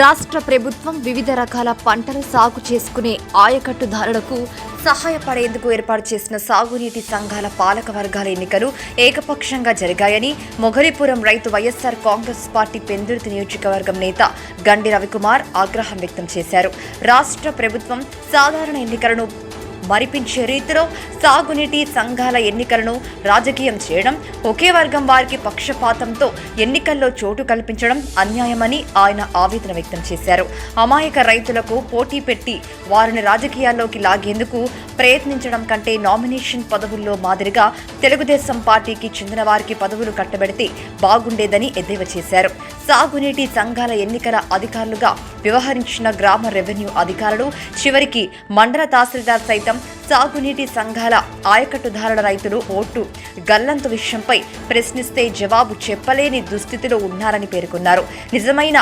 రాష్ట్ర ప్రభుత్వం వివిధ రకాల పంటలు సాగు చేసుకునే ఆయకట్టుదారులకు సహాయపడేందుకు ఏర్పాటు చేసిన సాగునీటి సంఘాల పాలక వర్గాల ఎన్నికలు ఏకపక్షంగా జరిగాయని మొగలిపురం రైతు వైఎస్సార్ కాంగ్రెస్ పార్టీ పెందుర్తి నియోజకవర్గం నేత గండి రవికుమార్ ఆగ్రహం వ్యక్తం చేశారు. రాష్ట్ర ప్రభుత్వం సాధారణ ఎన్నికలను మరిపించే రీతిలో సాగునీటి సంఘాల ఎన్నికలను రాజకీయం చేయడం ఒకే వర్గం వారికి పక్షపాతంతో ఎన్నికల్లో చోటు కల్పించడం అన్యాయమని ఆయన ఆవేదన వ్యక్తం చేశారు. అమాయక రైతులకు పోటీ పెట్టి వారిని రాజకీయాల్లోకి లాగేందుకు ప్రయత్నించడం కంటే నామినేషన్ పదవుల్లో మాదిరిగా తెలుగుదేశం పార్టీకి చెందిన వారికి పదవులు కట్టబెడితే బాగుండేదని ఎద్దేవా చేశారు. సాగునీటి సంఘాల ఎన్నికల అధికారులుగా వ్యవహరించిన గ్రామ రెవెన్యూ అధికారులు చివరికి మండల తహసీల్దార్ సైతం సాగునీటి సంఘాల ఆయకట్టుదారుల రైతులు ఓటు గల్లంతు విషయంపై ప్రశ్నిస్తే జవాబు చెప్పలేని దుస్థితిలో ఉన్నారని పేర్కొన్నారు. నిజమైన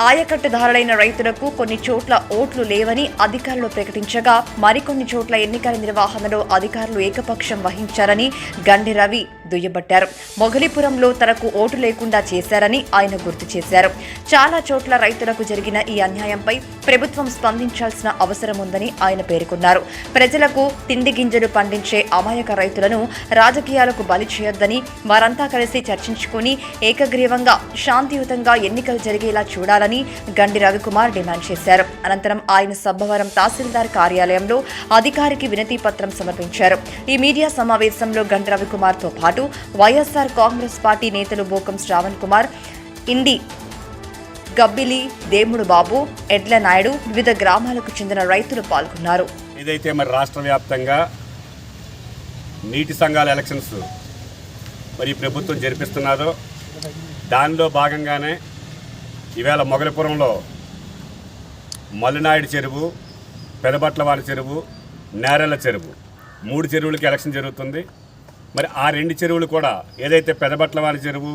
ఆయకట్టుదారులైన రైతులకు కొన్ని చోట్ల ఓట్లు లేవని అధికారులు ప్రకటించగా మరికొన్ని చోట్ల ఎన్నికల నిర్వహణలో అధికారులు ఏకపక్షం వహించారని గండి రవి దుయ్యబట్టారు. మొగలిపురంలో తనకు ఓటు లేకుండా చేశారని ఆయన గుర్తు చేశారు. చాలా చోట్ల రైతులకు జరిగిన ఈ అన్యాయంపై ప్రభుత్వం స్పందించాల్సిన అవసరం ఉందని ఆయన పేర్కొన్నారు. ప్రజలకు తిండి గింజలు పండించే అమాయక రైతులను రాజకీయాలకు బలి చేయొద్దని వారంతా కలిసి చర్చించుకుని ఏకగ్రీవంగా శాంతియుతంగా ఎన్నికలు జరిగేలా చూడాలని గండి రవికుమార్ డిమాండ్ చేశారు. అనంతరం ఆయన సబ్బవరం తహసీల్దార్ కార్యాలయంలో అధికారికి వినతి పత్రం సమర్పించారు. ఈ మీడియా సమావేశంలో గండి రవికుమార్తో పాటు వైఎస్ఆర్ కాంగ్రెస్ పార్టీ నేతలు బోకం శ్రావణ్ కుమార్ ఇండి గబ్బిలి దేముడు బాబు ఎడ్ల నాయుడు వివిధ గ్రామాలకు చెందిన రైతులు పాల్గొన్నారు. ఏదైతే మరి రాష్ట్ర వ్యాప్తంగా నీటి సంఘాల ఎలక్షన్స్ మరి ప్రభుత్వం జరిపిస్తున్నారో దానిలో భాగంగానే ఈవేళ మొగలిపురంలో మల్లినాయుడు చెరువు పెదబట్లవారి చెరువు నేరెళ్ళ చెరువు మూడు చెరువులకి ఎలక్షన్ జరుగుతుంది. మరి ఆ రెండు చెరువులు కూడా ఏదైతే పెదబట్లవారి చెరువు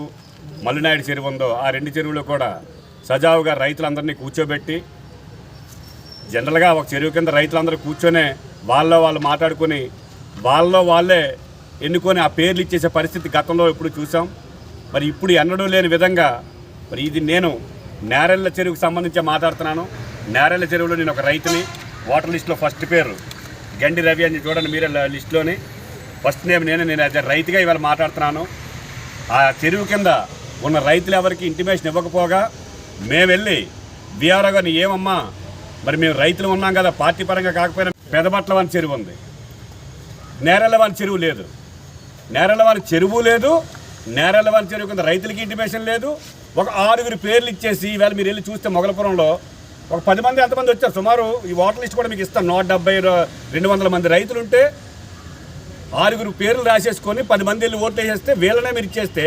మల్లినాయుడు చెరువు ఉందో ఆ రెండు చెరువులు కూడా సజావుగా రైతులందరినీ కూర్చోబెట్టి జనరల్గా ఒక చెరువు కింద రైతులందరూ కూర్చొనే వాళ్ళలో వాళ్ళు మాట్లాడుకొని వాళ్ళలో వాళ్ళే ఎన్నుకొని ఆ పేర్లు ఇచ్చేసే పరిస్థితి గతంలో ఇప్పుడు చూసాం. మరి ఇప్పుడు ఎన్నడూ లేని విధంగా మరి ఇది నేను నేరెళ్ళ చెరువుకు సంబంధించి మాట్లాడుతున్నాను. నేరెళ్ళ చెరువులో నేను ఒక రైతుని ఓటర్ లిస్టులో ఫస్ట్ పేరు గండి రవి అని చూడండి మీరే లిస్టులోని. ఫస్ట్ నేమ్ నేను నేను యాజ్ రైతుగా ఇవాళ మాట్లాడుతున్నాను. ఆ చెరువు కింద ఉన్న రైతులు ఎవరికి ఇంటిమేషన్ ఇవ్వకపోగా మేము వెళ్ళి బీఆర్ఓ గారిని ఏమమ్మా మరి మేము రైతులు ఉన్నాం కదా పార్టీ పరంగా కాకపోయినా పెదబట్ల వాని చెరువు ఉంది. నేరెళ్ళ వాని చెరువు లేదు. నేరెళ్ళ వాని చెరువు లేదు. నేరెళ్ళ వాని చెరువు కింద రైతులకి ఇంటిమేషన్ లేదు. ఒక ఆరుగురు పేర్లు ఇచ్చేసి ఈవేళ మీరు వెళ్ళి చూస్తే మొగలపురంలో ఒక పది మంది ఎంతమంది వచ్చారు. సుమారు ఈ ఓటర్ లిస్ట్ కూడా మీకు ఇస్తాను. నూట డెబ్బై రెండు వందల మంది రైతులు ఉంటే ఆరుగురు పేర్లు రాసేసుకొని పది మంది వెళ్ళి ఓట్లు వేసేస్తే వీళ్ళనే మీరు ఇచ్చేస్తే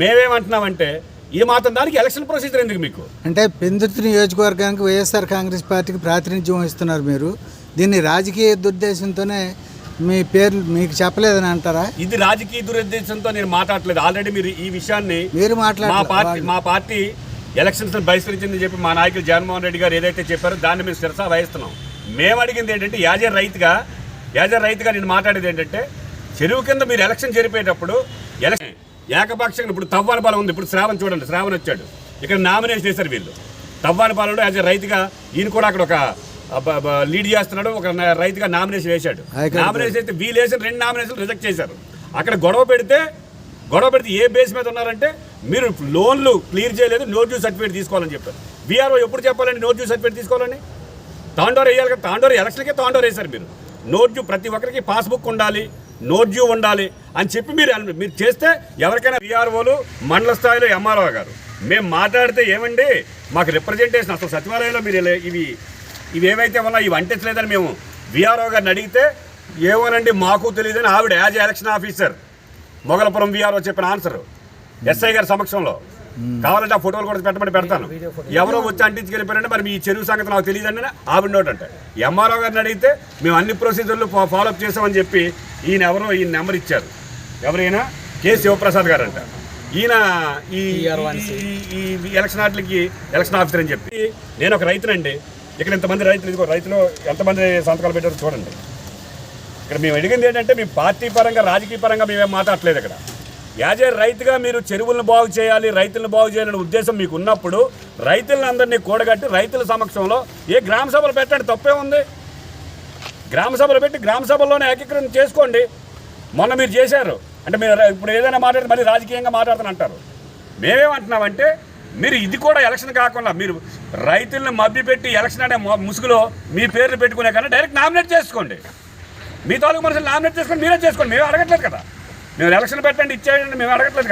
మేమేమంటున్నామంటే ఈ మాత్రం దానికి ఎలక్షన్ ప్రొసీజర్ ఎందుకు మీకు? అంటే పెందుర్తి నియోజకవర్గానికి వైఎస్ఆర్ కాంగ్రెస్ పార్టీకి ప్రాతినిధ్యం వహిస్తున్నారు మీరు. దీన్ని రాజకీయ దుర్దేశంతోనే మీ పేర్లు మీకు చెప్పలేదని అంటారా? ఇది రాజకీయ దురుద్దేశంతో నేను మాట్లాడలేదు. ఆల్రెడీ మీరు ఈ విషయాన్ని మీరు మా పార్టీ మాట్లాడారు మా పార్టీ ఎలక్షన్స్ బహిష్కరించిందని చెప్పి మా నాయకులు జగన్మోహన్ రెడ్డి గారు ఏదైతే చెప్పారో దాన్ని మేము శిరసా వహిస్తున్నాం మేము అడిగింది ఏంటంటే యాజ్ ఏ రైతుగా యాజ్ ఏ రైతుగా నేను మాట్లాడేది ఏంటంటే చెరువు కింద మీరు ఎలక్షన్ జరిపేటప్పుడు ఎలక్షన్ ఏకపక్షంగా ఇప్పుడు తవ్వానపాలెం ఉంది. ఇప్పుడు శ్రావణ్ చూడండి. శ్రావణ్ వచ్చాడు. ఇక్కడ నామినేషన్ చేశారు వీళ్ళు. తవ్వానపాలెంలో యాజ్ ఏ రైతుగా ఈయన కూడా అక్కడ ఒక లీడ్ చేస్తున్నాడు. ఒక రైతుగా నామినేషన్ వేశాడు. నామినేషన్ అయితే వీళ్ళు వేసిన రెండు నామినేషన్లు రిజెక్ట్ చేశారు. అక్కడ గొడవ పెడితే గొడవ పెడితే ఏ బేస్ మీద ఉన్నారంటే మీరు లోన్లు క్లియర్ చేయలేదు. నో డ్యూ సర్టిఫికేట్ తీసుకోవాలని చెప్పారు. వీఆర్ఓ ఎప్పుడు చెప్పాలండి? నో డ్యూ సర్టిఫికేట్ తీసుకోవాలని? తాండోర్ వేయాలి కదా. తాండోర్ ఎలక్షన్కే తాండోర్ వేశారు మీరు. నోట్ డ్యూ ప్రతి ఒక్కరికి పాస్బుక్ ఉండాలి. నోట్ డ్యూ ఉండాలి అని చెప్పి మీరు మీరు చేస్తే ఎవరికైనా పిఆర్ఓలు మండల స్థాయిలో ఎంఆర్ఓ గారు. మేము మాట్లాడితే ఏమండి? మాకు రిప్రజెంటేషన్ అసలు సచివాలయంలో మీరు ఇవి ఇవి ఏవైతే ఉన్నా ఇవి అంటించలేదని మేము విఆర్ఓ గారిని అడిగితే ఏమోనండి మాకు తెలియదని ఆవిడ as election officer. Mogalapuram VRO చెప్పిన ఆన్సర్. ఎస్ఐ గారి సమక్షంలో. కావాలంటే ఆ ఫోటోలు కూడా పెట్టమని పెడతాను. ఎవరో వచ్చి అంటించుకెళ్ళిపోయారంటే మరి మీ చెరువు సంగతి నాకు తెలియదండి ఆవిడ నోట్ అంటే ఎంఆర్ఓ గారిని అడిగితే మేము అన్ని ప్రొసీజర్లు ఫాలోఅప్ చేసామని చెప్పి ఈయన ఎవరో ఈయన నెంబర్ ఇచ్చారు. ఎవరైనా? కే శివప్రసాద్ గారు అంట ఈయన ఈ ఈ- ఎలక్షన్ ఆటలకి ఎలక్షన్ ఆఫీసర్ అని చెప్పి. నేను ఒక రైతునండి. ఇక్కడ ఇంతమంది రైతులు ఇదిగో రైతులు ఎంతమంది సంతకాలు పెట్టారో చూడండి. ఇక్కడ మేము అడిగింది ఏంటంటే మీ పార్టీ పరంగా రాజకీయ పరంగా మేమేం మాట్లాడలేదు ఇక్కడ. యాజ్ ఏ రైతుగా మీరు చెరువులను బాగు చేయాలి రైతులను బాగు చేయాలనే ఉద్దేశం మీకు ఉన్నప్పుడు రైతులను అందరినీ కూడగట్టి రైతుల సమక్షంలో ఏ గ్రామ సభలు పెట్టండి తప్పే ఉంది. గ్రామ సభలు పెట్టి గ్రామ సభల్లోనే ఏకీకరణ చేసుకోండి. మొన్న మీరు చేశారు. అంటే మీరు ఇప్పుడు ఏదైనా మాట్లాడితే మళ్ళీ రాజకీయంగా మాట్లాడుతాను అంటారు. మేమేమంటున్నామంటే మీరు ఇది కూడా ఎలక్షన్ కాకుండా మీరు రైతులను మభ్యపెట్టి ఎలక్షన్ అనే ముసుగులో మీ పేర్లు పెట్టుకునే కన్నా డైరెక్ట్ నామినేట్ చేసుకోండి. మీ తాలూకు మనుషులు నామినేట్ చేసుకొని మీరే చేసుకోండి. మేము అడగట్లేదు కదా. మేము ఎలక్షన్ పెట్టండి ఇచ్చేయండి మేము అడగట్లేదు కదా.